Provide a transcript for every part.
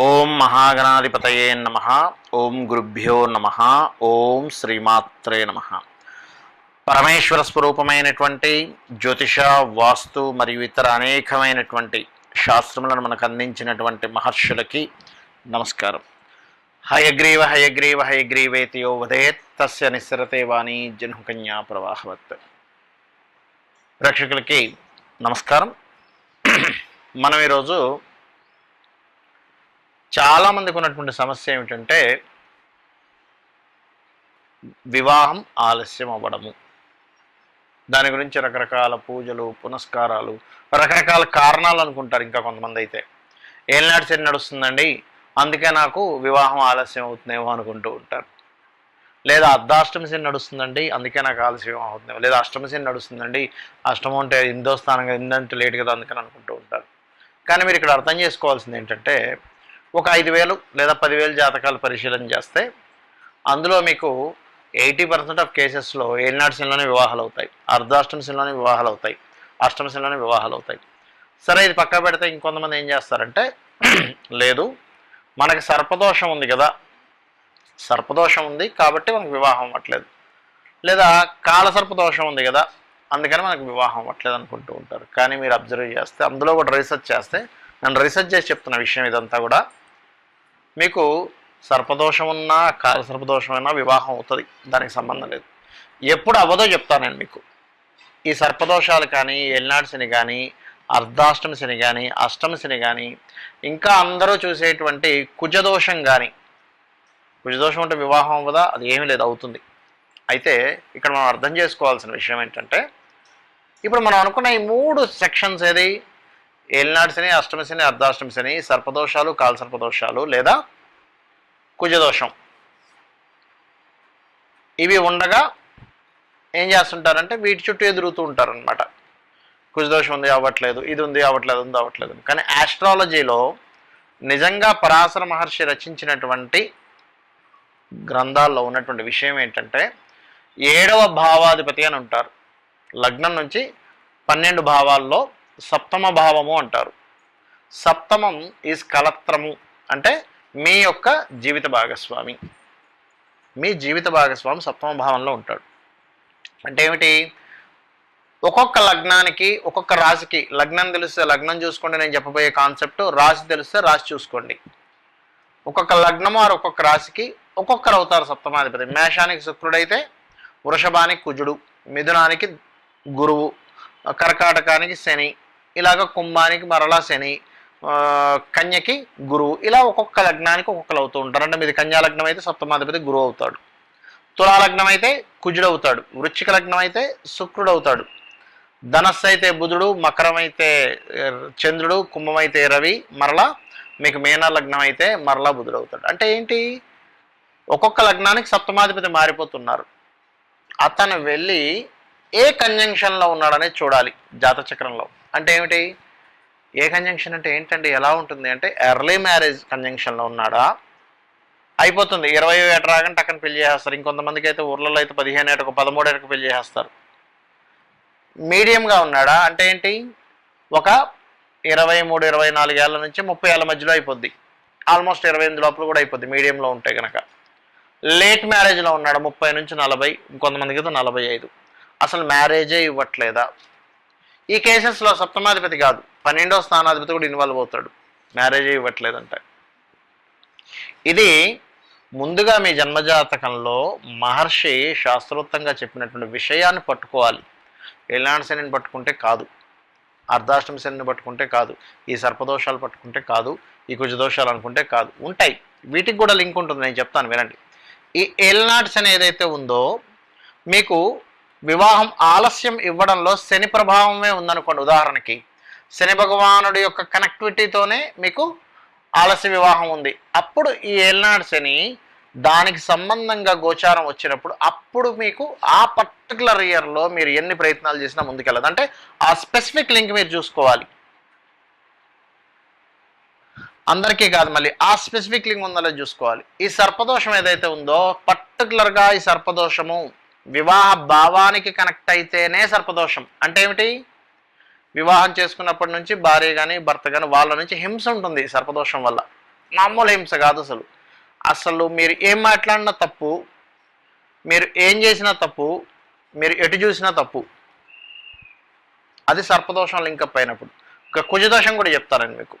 ఓం మహాగణాధిపతయే నమ. ఓం గురుభ్యో నమ. ఓం శ్రీమాత్రే నమ. పరమేశ్వర స్వరూపమైనటువంటి జ్యోతిష వాస్తు మరియు ఇతర అనేకమైనటువంటి శాస్త్రములను మనకు అందించినటువంటి మహర్షులకి నమస్కారం. హయగ్రీవ హయగ్రీవ హయగ్రీవేతి యో వదేత్. తస్య నిస్సరతే వాణి జన్హుకన్యా ప్రవాహవత్. ప్రేక్షకులకి నమస్కారం. మనం ఈరోజు చాలామందికి ఉన్నటువంటి సమస్య ఏమిటంటే వివాహం ఆలస్యం అవ్వడము. దాని గురించి రకరకాల పూజలు పునస్కారాలు రకరకాల కారణాలు అనుకుంటారు ఇంకా కొంతమంది అయితే. ఏళ్ళనాటి శని నడుస్తుందండి అందుకే నాకు వివాహం ఆలస్యం అవుతుందేమో అనుకుంటూ ఉంటారు. లేదా అర్ధాష్టమి శని నడుస్తుందండి అందుకే నాకు ఆలస్యం అవుతుందేమో. లేదా అష్టమి శని నడుస్తుందండి అష్టమం అంటే ఇందో స్థానంగా ఇందంటే లేట్ కదా అందుకని అనుకుంటూ ఉంటారు. కానీ మీరు ఇక్కడ అర్థం చేసుకోవాల్సింది ఏంటంటే ఒక ఐదు వేలు లేదా పదివేలు జాతకాలు పరిశీలన చేస్తే అందులో మీకు ఎయిటీ పర్సెంట్ ఆఫ్ కేసెస్లో ఏలినాటి శనిలోనే వివాహాలు అవుతాయి అర్ధాష్టమశిలోనే వివాహాలు అవుతాయి అష్టమి వివాహాలు అవుతాయి సరే ఇది పక్క పెడితే ఇంకొంతమంది ఏం చేస్తారంటే లేదు మనకి సర్పదోషం ఉంది కదా సర్పదోషం ఉంది కాబట్టి మనకు వివాహం అవ్వట్లేదు. లేదా కాల సర్పదోషం ఉంది కదా అందుకని మనకు వివాహం అవ్వట్లేదు అనుకుంటూ ఉంటారు. కానీ మీరు అబ్జర్వ్ చేస్తే అందులో కూడా రీసెర్చ్ చేస్తే నన్ను రీసెర్చ్ చేసి చెప్తున్న విషయం ఇదంతా కూడా. మీకు సర్పదోషం ఉన్నా కాల సర్పదోషమైనా వివాహం అవుతుంది. దానికి సంబంధం లేదు. ఎప్పుడు అవ్వదో చెప్తాను నేను మీకు. ఈ సర్పదోషాలు కానీ ఎల్నాడు కానీ అర్ధాష్టమిసిని కానీ అష్టమిసిని కానీ ఇంకా అందరూ చూసేటువంటి కుజదోషం కానీ కుజదోషం అంటే వివాహం అవ్వదా? అది ఏమీ లేదు అవుతుంది. అయితే ఇక్కడ మనం అర్థం చేసుకోవాల్సిన విషయం ఏంటంటే ఇప్పుడు మనం అనుకున్న ఈ మూడు సెక్షన్స్ ఏది? ఏలినాడు శని అష్టమి శని అర్ధాష్టమి శని సర్పదోషాలు కాలసర్పదోషాలు లేదా కుజదోషం. ఇవి ఉండగా ఏం చేస్తుంటారంటే వీటి చుట్టూ ఎదురుతూ ఉంటారనమాట కుజదోషం ఉంది అవ్వట్లేదు ఇది ఉంది అవ్వట్లేదు ఉంది అవ్వట్లేదు. కానీ ఆస్ట్రాలజీలో నిజంగా పరాశర మహర్షి రచించినటువంటి గ్రంథాల్లో ఉన్నటువంటి విషయం ఏంటంటే ఏడవ భావాధిపతి అని ఉంటారు. లగ్నం నుంచి పన్నెండు భావాల్లో సప్తమ భావము అంటారు. సప్తమం ఈజ్ కలత్రము అంటే మీ యొక్క జీవిత భాగస్వామి. మీ జీవిత భాగస్వామి సప్తమ భావంలో ఉంటాడు. అంటే ఏమిటి? ఒక్కొక్క లగ్నానికి ఒక్కొక్క రాశికి లగ్నం తెలిస్తే లగ్నం చూసుకోండి నేను చెప్పబోయే కాన్సెప్ట్ రాశి తెలిస్తే రాశి చూసుకోండి. ఒక్కొక్క లగ్నము వారు ఒక్కొక్క రాశికి ఒక్కొక్కరు అవుతారు సప్తమాధిపతి. మేషానికి శుక్రుడైతే వృషభానికి కుజుడు మిథునానికి గురువు కర్కాటకానికి శని ఇలాగ కుంభానికి మరలా శని కన్యకి గురువు. ఇలా ఒక్కొక్క లగ్నానికి ఒక్కొక్కరు అవుతూ ఉంటారు. అంటే మీది కన్యా లగ్నం అయితే సప్తమాధిపతి గురువు అవుతాడు. తులా లగ్నం అయితే కుజుడు అవుతాడు. వృచ్చిక లగ్నం అయితే శుక్రుడు అవుతాడు. ధనస్సు అయితే బుధుడు మకరం అయితే చంద్రుడు కుంభం అయితే రవి మరలా మీకు మేనా లగ్నం అయితే మరలా బుధుడు అవుతాడు. అంటే ఏంటి? ఒక్కొక్క లగ్నానికి సప్తమాధిపతి మారిపోతున్నారు. అతను వెళ్ళి ఏ కంజంక్షన్లో ఉన్నాడనేది చూడాలి జాతచక్రంలో. అంటే ఏమిటి? ఏ కంజంక్షన్ అంటే ఏంటండి? ఎలా ఉంటుంది? అంటే ఎర్లీ మ్యారేజ్ కంజంక్షన్లో ఉన్నాడా? అయిపోతుంది. ఇరవై ఏట రాగానే టక్కన పెళ్ళి చేస్తారు ఇంకొంతమందికి అయితే ఊర్లలో అయితే పదిహేను ఏటకు పదమూడు ఏటకు పెళ్ళి చేస్తారు మీడియంగా ఉన్నాడా? అంటే ఏంటి? ఒక ఇరవై మూడు ఇరవై నాలుగేళ్ళ నుంచి ముప్పై ఏళ్ళ మధ్యలో అయిపోద్ది. ఆల్మోస్ట్ ఇరవై ఎనిమిది లోపల కూడా అయిపోద్ది. మీడియంలో ఉంటే కనుక లేట్ మ్యారేజ్లో ఉన్నాడు? ముప్పై నుంచి నలభై ఇంకొంతమందికి అయితే నలభై ఐదు. అసలు మ్యారేజే ఇవ్వట్లేదా? ఈ కేసెస్లో సప్తమాధిపతి కాదు. పన్నెండో స్థానాధిపతి కూడా ఇన్వాల్వ్ అవుతాడు. మ్యారేజ్ ఇవ్వట్లేదంట. ఇది ముందుగా మీ జన్మజాతకంలో మహర్షి శాస్త్రోక్తంగా చెప్పినటువంటి విషయాన్ని పట్టుకోవాలి. ఎలాంటి శనిని పట్టుకుంటే కాదు. అర్ధాష్టమి శనిని పట్టుకుంటే కాదు. ఈ సర్పదోషాలు పట్టుకుంటే కాదు. ఈ కుజదోషాలు అనుకుంటే కాదు. ఉంటాయి. వీటికి కూడా లింక్ ఉంటుంది. నేను చెప్తాను. వినండి. ఈ ఏలనాటి శని ఏదైతే ఉందో మీకు వివాహం ఆలస్యం ఇవ్వడంలో శని ప్రభావమే ఉందనుకోండి ఉదాహరణకి. శని భగవానుడి యొక్క కనెక్టివిటీతోనే మీకు ఆలస్య వివాహం ఉంది. అప్పుడు ఈ ఏల్నాడు శని దానికి సంబంధంగా గోచారం వచ్చినప్పుడు అప్పుడు మీకు ఆ పర్టికులర్ ఇయర్లో మీరు ఎన్ని ప్రయత్నాలు చేసినా ముందుకెళ్ళదు. అంటే ఆ స్పెసిఫిక్ లింక్ మీరు చూసుకోవాలి. అందరికీ కాదు మళ్ళీ ఆ స్పెసిఫిక్ లింక్ ఉందో చూసుకోవాలి. ఈ సర్పదోషం ఏదైతే ఉందో పర్టికులర్గా ఈ సర్పదోషము వివాహ భావానికి కనెక్ట్ అయితేనే సర్పదోషం. అంటే ఏమిటి? వివాహం చేసుకున్నప్పటి నుంచి భార్య కానీ భర్త కానీ వాళ్ళ నుంచి హింస ఉంటుంది సర్పదోషం వల్ల. మామూలు హింస కాదు అసలు. అసలు మీరు ఏం మాట్లాడినా తప్పు మీరు ఏం చేసినా తప్పు మీరు ఎటు చూసినా తప్పు. అది సర్పదోషం లింకప్ అయినప్పుడు. ఒక కుజదోషం కూడా చెప్తారండి మీకు.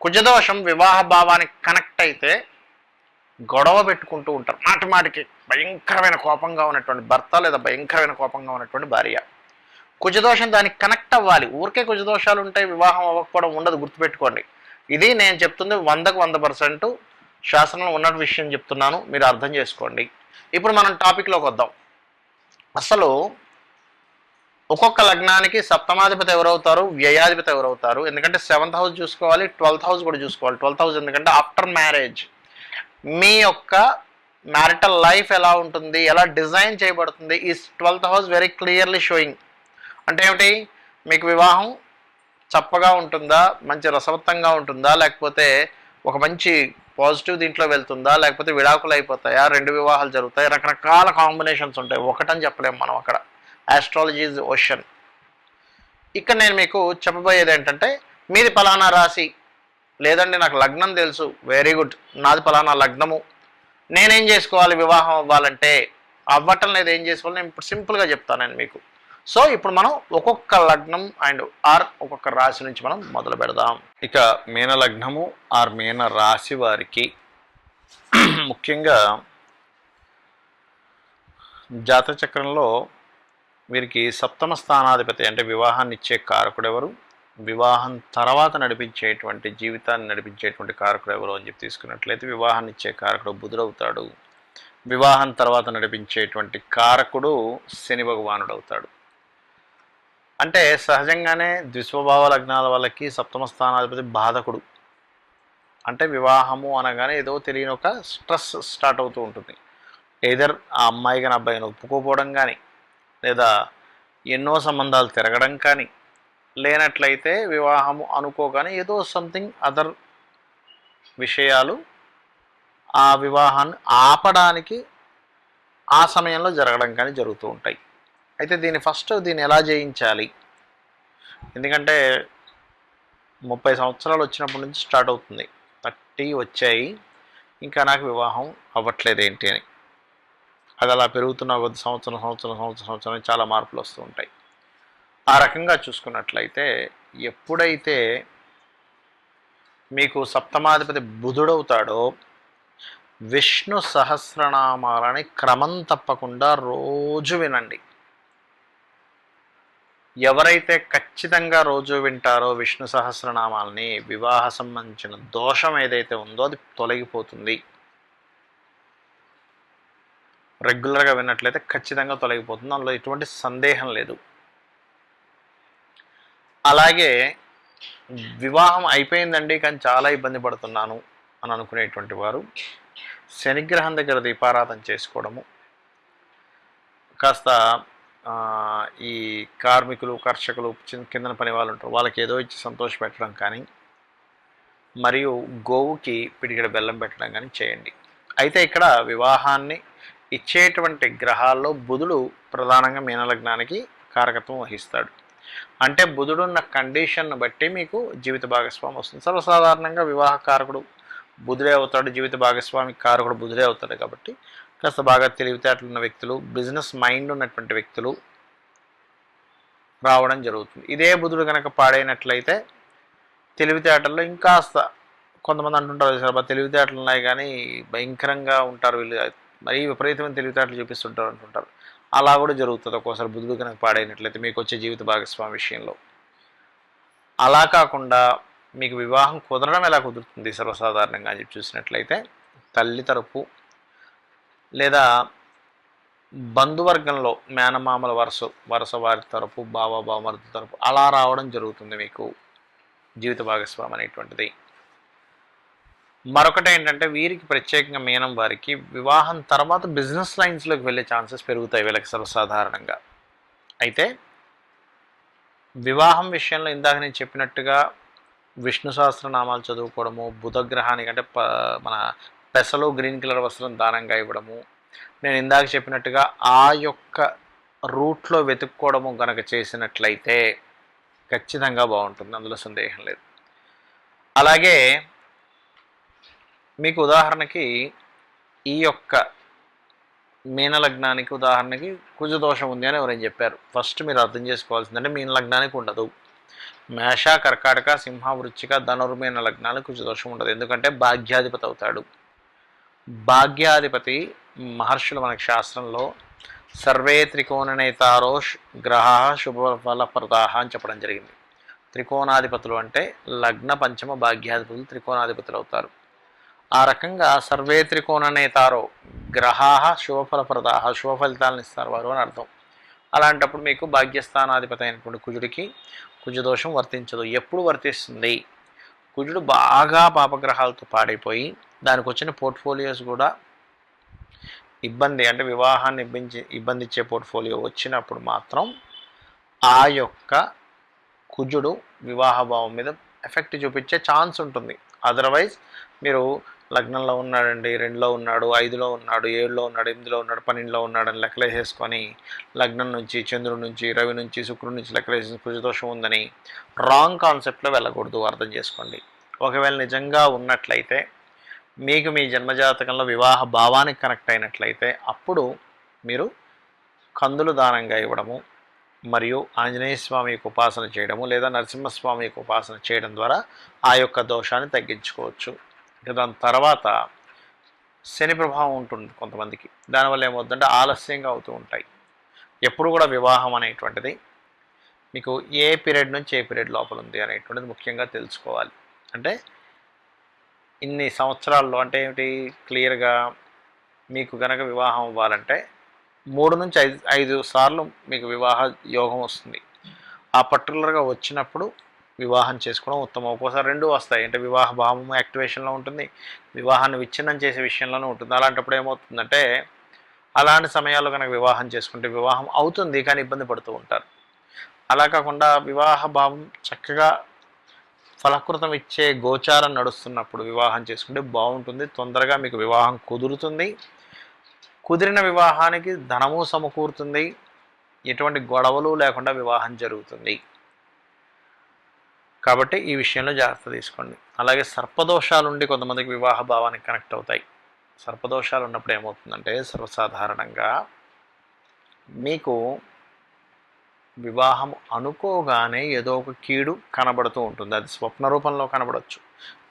కుజదోషం వివాహ భావానికి కనెక్ట్ అయితే గొడవ పెట్టుకుంటూ ఉంటారు. మాటి మాటికి భయంకరమైన కోపంగా ఉన్నటువంటి భర్త లేదా భయంకరమైన కోపంగా ఉన్నటువంటి భార్య. కుజదోషం దానికి కనెక్ట్ అవ్వాలి. ఊరికే కుజదోషాలు ఉంటాయి వివాహం అవ్వకపోవడం ఉండదు గుర్తుపెట్టుకోండి. ఇది నేను చెప్తుంది వందకు వంద పర్సెంట్ శాసనంలో ఉన్న విషయం చెప్తున్నాను. మీరు అర్థం చేసుకోండి. ఇప్పుడు మనం టాపిక్లోకి వద్దాం. అసలు ఒక్కొక్క లగ్నానికి సప్తమాధిపతి ఎవరవుతారు? వ్యయాధిపతి ఎవరవుతారు? ఎందుకంటే సెవెంత్ హౌస్ చూసుకోవాలి ట్వెల్త్ హౌస్ కూడా చూసుకోవాలి. ట్వెల్త్ హౌస్ ఎందుకంటే ఆఫ్టర్ మ్యారేజ్ మీ యొక్క మ్యారిటల్ లైఫ్ ఎలా ఉంటుంది ఎలా డిజైన్ చేయబడుతుంది ఈ twelfth house very clearly showing అంటే ఏమిటి? మీకు వివాహం చప్పగా ఉంటుందా మంచి రసవత్తంగా ఉంటుందా లేకపోతే ఒక మంచి పాజిటివ్ దీంట్లో వెళ్తుందా లేకపోతే విడాకులు అయిపోతాయా రెండు వివాహాలు జరుగుతాయి రకరకాల కాంబినేషన్స్ ఉంటాయి. ఒకటని చెప్పలేము మనం అక్కడ. ఆస్ట్రాలజీ ఇస్ ఓషన్ ఇక్కడ నేను మీకు చెప్పబోయేది ఏంటంటే మీది ఫలానా రాశి. లేదండి నాకు లగ్నం తెలుసు. వెరీ గుడ్ నాది ఫలానా లగ్నము. నేనేం చేసుకోవాలి? వివాహం అవ్వాలంటే అవ్వటం లేదు. ఏం చేసుకోవాలి? నేను ఇప్పుడు సింపుల్గా చెప్తాను నేను మీకు. సో ఇప్పుడు మనం ఒక్కొక్క లగ్నం అండ్ ఆర్ ఒక్కొక్క రాశి నుంచి మనం మొదలు పెడదాం. ఇక మీన లగ్నము ఆర్ మీన రాశి వారికి ముఖ్యంగా జాతక చక్రంలో వీరికి సప్తమ స్థానాధిపతి అంటే వివాహాన్ని ఇచ్చే కారకుడు ఎవరు? వివాహం తర్వాత నడిపించేటువంటి జీవితాన్ని నడిపించేటువంటి కారకుడు ఎవరు అని చెప్పి తీసుకున్నట్లయితే వివాహాన్ని ఇచ్చే కారకుడు బుధుడవుతాడు వివాహం తర్వాత నడిపించేటువంటి కారకుడు శని భగవానుడు అవుతాడు. అంటే సహజంగానే ద్విస్వభావ లగ్నాల వాళ్ళకి సప్తమ స్థానాధిపతి బాధకుడు. అంటే వివాహము అనగానే ఏదో తెలియని ఒక స్ట్రెస్ స్టార్ట్ అవుతూ ఉంటుంది. ఏదర్ ఆ అమ్మాయి కానీ అబ్బాయిని ఒప్పుకోపోవడం కానీ లేదా ఎన్నో సంబంధాలు తిరగడం కానీ లేనట్లయితే వివాహము అనుకోగానే ఏదో సంథింగ్ అదర్ విషయాలు ఆ వివాహాన్ని ఆపడానికి ఆ సమయంలో జరగడం కానీ జరుగుతూ ఉంటాయి. అయితే దీన్ని ఫస్ట్ దీన్ని ఎలా జయించాలి? ఎందుకంటే ముప్పై సంవత్సరాలు వచ్చినప్పటి నుంచి స్టార్ట్ అవుతుంది. థర్టీ వచ్చాయి. ఇంకా నాకు వివాహం అవ్వట్లేదు ఏంటి అని. అది అలా పెరుగుతున్న కొద్ది సంవత్సరం సంవత్సరం సంవత్సరం సంవత్సరం చాలా మార్పులు వస్తూ ఉంటాయి. ఆ రకంగా చూసుకున్నట్లయితే ఎప్పుడైతే మీకు సప్తమాధిపతి బుధుడవుతాడో విష్ణు సహస్రనామాలని క్రమం తప్పకుండా రోజు వినండి. ఎవరైతే ఖచ్చితంగా రోజు వింటారో విష్ణు సహస్రనామాలని వివాహ సంబంధించిన దోషం ఏదైతే ఉందో అది తొలగిపోతుంది. రెగ్యులర్గా విన్నట్లయితే ఖచ్చితంగా తొలగిపోతుంది. అందులో ఎటువంటి సందేహం లేదు. అలాగే వివాహం అయిపోయిందండి కానీ చాలా ఇబ్బంది పడుతున్నాను అని అనుకునేటువంటి వారు శనిగ్రహం దగ్గర దీపారాధన చేసుకోవడము. కాస్త ఈ కార్మికులు కర్షకులు చిన్న కిందన పని వాళ్ళు ఉంటారు వాళ్ళకి ఏదో ఇచ్చి సంతోష పెట్టడం కానీ మరియు గోవుకి పిడిగడ బెల్లం పెట్టడం కానీ చేయండి. అయితే ఇక్కడ వివాహాన్ని ఇచ్చేటువంటి గ్రహాల్లో బుధుడు ప్రధానంగా మీనలగ్నానికి కారకత్వం వహిస్తాడు. అంటే బుధుడున్న కండిషన్ను బట్టి మీకు జీవిత భాగస్వామి వస్తుంది. సర్వసాధారణంగా వివాహ కారకుడు బుధుడే అవుతాడు జీవిత భాగస్వామి కారకుడు బుధుడే అవుతాడు కాబట్టి కాస్త బాగా తెలివితేటలు ఉన్న వ్యక్తులు బిజినెస్ మైండ్ ఉన్నటువంటి వ్యక్తులు రావడం జరుగుతుంది. ఇదే బుధుడు కనుక పాడైనట్లయితే తెలివితేటల్లో ఇంకాస్త కొంతమంది అంటుంటారు సార్ తెలివితేటలు ఉన్నాయి కానీ భయంకరంగా ఉంటారు వీళ్ళు. మరీ విపరీతమైన తెలివితేటలు చూపిస్తుంటారు అంటుంటారు. అలా కూడా జరుగుతుంది. ఒక్కోసారి బుధుడు కనుక పాడైనట్లయితే మీకు వచ్చే జీవిత భాగస్వామి విషయంలో. అలా కాకుండా మీకు వివాహం కుదరడం ఎలా కుదురుతుంది? సర్వసాధారణంగా అని చెప్పి చూసినట్లయితే తల్లి తరపు లేదా బంధువర్గంలో మేనమామల వరుస వరుస వారి తరపు బావ బావమరుది తరపు అలా రావడం జరుగుతుంది మీకు జీవిత భాగస్వామి అనేటువంటిది. మరొకటి ఏంటంటే వీరికి ప్రత్యేకంగా మీనం వారికి వివాహం తర్వాత బిజినెస్ లైన్స్లోకి వెళ్ళే ఛాన్సెస్ పెరుగుతాయి వీళ్ళకి సర్వసాధారణంగా. అయితే వివాహం విషయంలో ఇందాక నేను చెప్పినట్టుగా విష్ణు సహస్రనామాలు చదువుకోవడము బుధగ్రహానికి అంటే ప మన పెసలు గ్రీన్ కలర్ వస్త్రం దానంగా ఇవ్వడము నేను ఇందాక చెప్పినట్టుగా ఆ యొక్క రూట్లో వెతుక్కోవడము గనక చేసినట్లయితే ఖచ్చితంగా బాగుంటుంది అందులో సందేహం లేదు. అలాగే మీకు ఉదాహరణకి ఈ యొక్క మీన లగ్నానికి ఉదాహరణకి కుజదోషం ఉంది అని ఎవరైనా చెప్పారు. ఫస్ట్ మీరు అర్థం చేసుకోవాల్సిందంటే మీన లగ్నానికి ఉండదు. మేష కర్కాటక సింహ వృచ్చిక ధనుర్మీన లగ్నాలకు కుజదోషం ఉండదు. ఎందుకంటే భాగ్యాధిపతి అవుతాడు. భాగ్యాధిపతి మహర్షులు మనకి శాస్త్రంలో సర్వే త్రికోణనేతారో గ్రహ శుభఫలప్రదాహ అని చెప్పడం జరిగింది. త్రికోణాధిపతులు అంటే లగ్న పంచమ భాగ్యాధిపతులు త్రికోణాధిపతులు అవుతారు. ఆ రకంగా సర్వే త్రికోణనేతారో గ్రహా శుభఫలప్రదాహ శుభఫలితాలను ఇస్తారు వారు అని అర్థం. అలాంటప్పుడు మీకు భాగ్యస్థానాధిపతి అయినటువంటి కుజుడికి కుజదోషం వర్తించదు. ఎప్పుడు వర్తిస్తుంది? కుజుడు బాగా పాపగ్రహాలతో పాడైపోయి దానికి వచ్చిన పోర్ట్ఫోలియోస్ కూడా ఇబ్బంది అంటే వివాహాన్ని ఇబ్బంది ఇబ్బంది ఇచ్చే పోర్ట్ఫోలియో వచ్చినప్పుడు మాత్రం ఆ యొక్క కుజుడు వివాహ భావం మీద ఎఫెక్ట్ చూపించే ఛాన్స్ ఉంటుంది. అదర్వైజ్ మీరు లగ్నంలో ఉన్నాడండి రెండులో ఉన్నాడు ఐదులో ఉన్నాడు ఏడులో ఉన్నాడు ఎనిమిదిలో ఉన్నాడు పన్నెండులో ఉన్నాడు అని లెక్కలేసేసుకొని లగ్నం నుంచి చంద్రుడి నుంచి రవి నుంచి శుక్రుడి నుంచి లెక్కలేసేసి కుజదోషం ఉందని రాంగ్ కాన్సెప్ట్లో వెళ్ళకూడదు అర్థం చేసుకోండి. ఒకవేళ నిజంగా ఉన్నట్లయితే మీకు మీ జన్మజాతకంలో వివాహ భావానికి కనెక్ట్ అయినట్లయితే అప్పుడు మీరు కందులు దానంగా ఇవ్వడము మరియు ఆంజనేయ స్వామి యొక్క ఉపాసన చేయడము లేదా నరసింహస్వామి యొక్క ఉపాసన చేయడం ద్వారా ఆ యొక్క దోషాన్ని తగ్గించుకోవచ్చు. ఇక దాని తర్వాత శని ప్రభావం ఉంటుంది కొంతమందికి. దానివల్ల ఏమవుతుందంటే ఆలస్యంగా అవుతూ ఉంటాయి. ఎప్పుడు కూడా వివాహం అనేటువంటిది మీకు ఏ పీరియడ్ నుంచి ఏ పీరియడ్ లోపల ఉంది అనేటువంటిది ముఖ్యంగా తెలుసుకోవాలి. అంటే ఇన్ని సంవత్సరాల్లో అంటే ఏమిటి? క్లియర్గా మీకు గనక వివాహం అవ్వాలంటే మూడు నుంచి ఐదు ఐదు సార్లు మీకు వివాహ యోగం వస్తుంది. ఆ పర్టికులర్గా వచ్చినప్పుడు వివాహం చేసుకోవడం ఉత్తమం. ఒక్కోసారి రెండు వస్తాయి. అంటే వివాహ భావము యాక్టివేషన్లో ఉంటుంది. వివాహాన్ని విచ్ఛిన్నం చేసే విషయంలోనే ఉంటుంది. అలాంటప్పుడు ఏమవుతుందంటే అలాంటి సమయాల్లో కనుక వివాహం చేసుకుంటే వివాహం అవుతుంది కానీ ఇబ్బంది పడుతూ ఉంటారు. అలా కాకుండా వివాహ భావం చక్కగా ఫలకృతం ఇచ్చే గోచారం నడుస్తున్నప్పుడు వివాహం చేసుకుంటే బాగుంటుంది. తొందరగా మీకు వివాహం కుదురుతుంది. కుదిరిన వివాహానికి ధనము సమకూరుతుంది. ఎటువంటి గొడవలు లేకుండా వివాహం జరుగుతుంది. కాబట్టి ఈ విషయంలో జాగ్రత్త తీసుకోండి. అలాగే సర్పదోషాలు ఉండి కొంతమందికి వివాహ భావానికి కనెక్ట్ అవుతాయి. సర్పదోషాలు ఉన్నప్పుడు ఏమవుతుందంటే సర్వసాధారణంగా మీకు వివాహం అనుకోగానే ఏదో ఒక కీడు కనబడుతూ ఉంటుంది. అది స్వప్న రూపంలో కనబడవచ్చు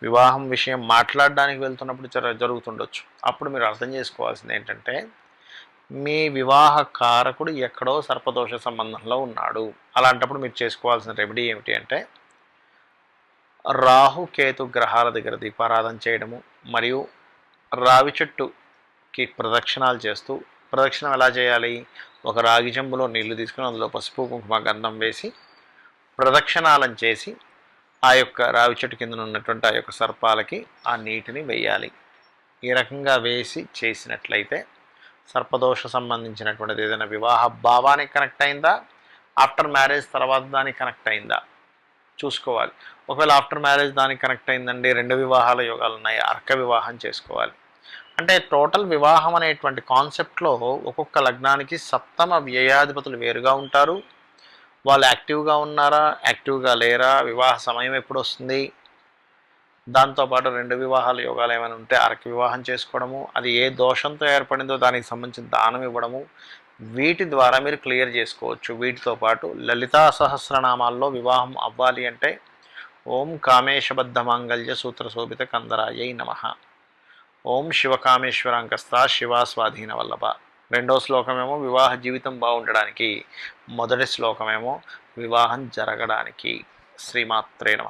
వివాహం విషయం మాట్లాడడానికి వెళ్తున్నప్పుడు జరుగుతుండొచ్చు. అప్పుడు మీరు అర్థం చేసుకోవాల్సింది ఏంటంటే మీ వివాహ కారకుడు ఎక్కడో సర్పదోష సంబంధంలో ఉన్నాడు. అలాంటప్పుడు మీరు చేసుకోవాల్సిన రెమెడీ ఏమిటి అంటే రాహుకేతు గ్రహాల దగ్గర దీపారాధన చేయడము మరియు రావి చెట్టుకి ప్రదక్షిణాలు చేస్తూ ప్రదక్షిణం ఎలా చేయాలి? ఒక రాగి చెంబులో నీళ్ళు తీసుకుని అందులో పసుపు కుంకుమ గంధం వేసి ప్రదక్షిణాలను చేసి ఆ యొక్క రావి చెట్టు కింద ఉన్నటువంటి ఆ యొక్క సర్పాలకి ఆ నీటిని వేయాలి. ఈ రకంగా వేసి చేసినట్లయితే సర్పదోష సంబంధించినటువంటిది ఏదైనా వివాహ భావానికి కనెక్ట్ అయిందా? ఆఫ్టర్ మ్యారేజ్ తర్వాత దానికి కనెక్ట్ అయిందా? చూసుకోవాలి. ఒకవేళ ఆఫ్టర్ మ్యారేజ్ దానికి కనెక్ట్ అయిందండి రెండు వివాహాల యోగాలు ఉన్నాయి అర్క వివాహం చేసుకోవాలి. అంటే టోటల్ వివాహం అనేటువంటి కాన్సెప్ట్లో ఒక్కొక్క లగ్నానికి సప్తమ వ్యయాధిపతులు వేరుగా ఉంటారు. వాళ్ళు యాక్టివ్గా ఉన్నారా యాక్టివ్గా లేరా వివాహ సమయం ఎప్పుడు వస్తుంది? దాంతోపాటు రెండు వివాహాల యోగాలు ఏమైనా ఉంటే అరక వివాహం చేసుకోవడము అది ఏ దోషంతో ఏర్పడిందో దానికి సంబంధించిన దానం ఇవ్వడము వీటి ద్వారా మీరు క్లియర్ చేసుకోవచ్చు. వీటితో పాటు లలితా సహస్రనామాల్లో వివాహం అవ్వాలి అంటే ఓం కామేశబద్ధ మాంగళ్య సూత్ర శోభిత కందరాయై నమ. ఓం శివకామేశ్వరాంకస్త శివా స్వాధీన వల్లభ రెండో శ్లోకమేమో వివాహ జీవితం బాగుండడానికి. మొదటి శ్లోకమేమో వివాహం జరగడానికి. శ్రీమాత్రే నమ.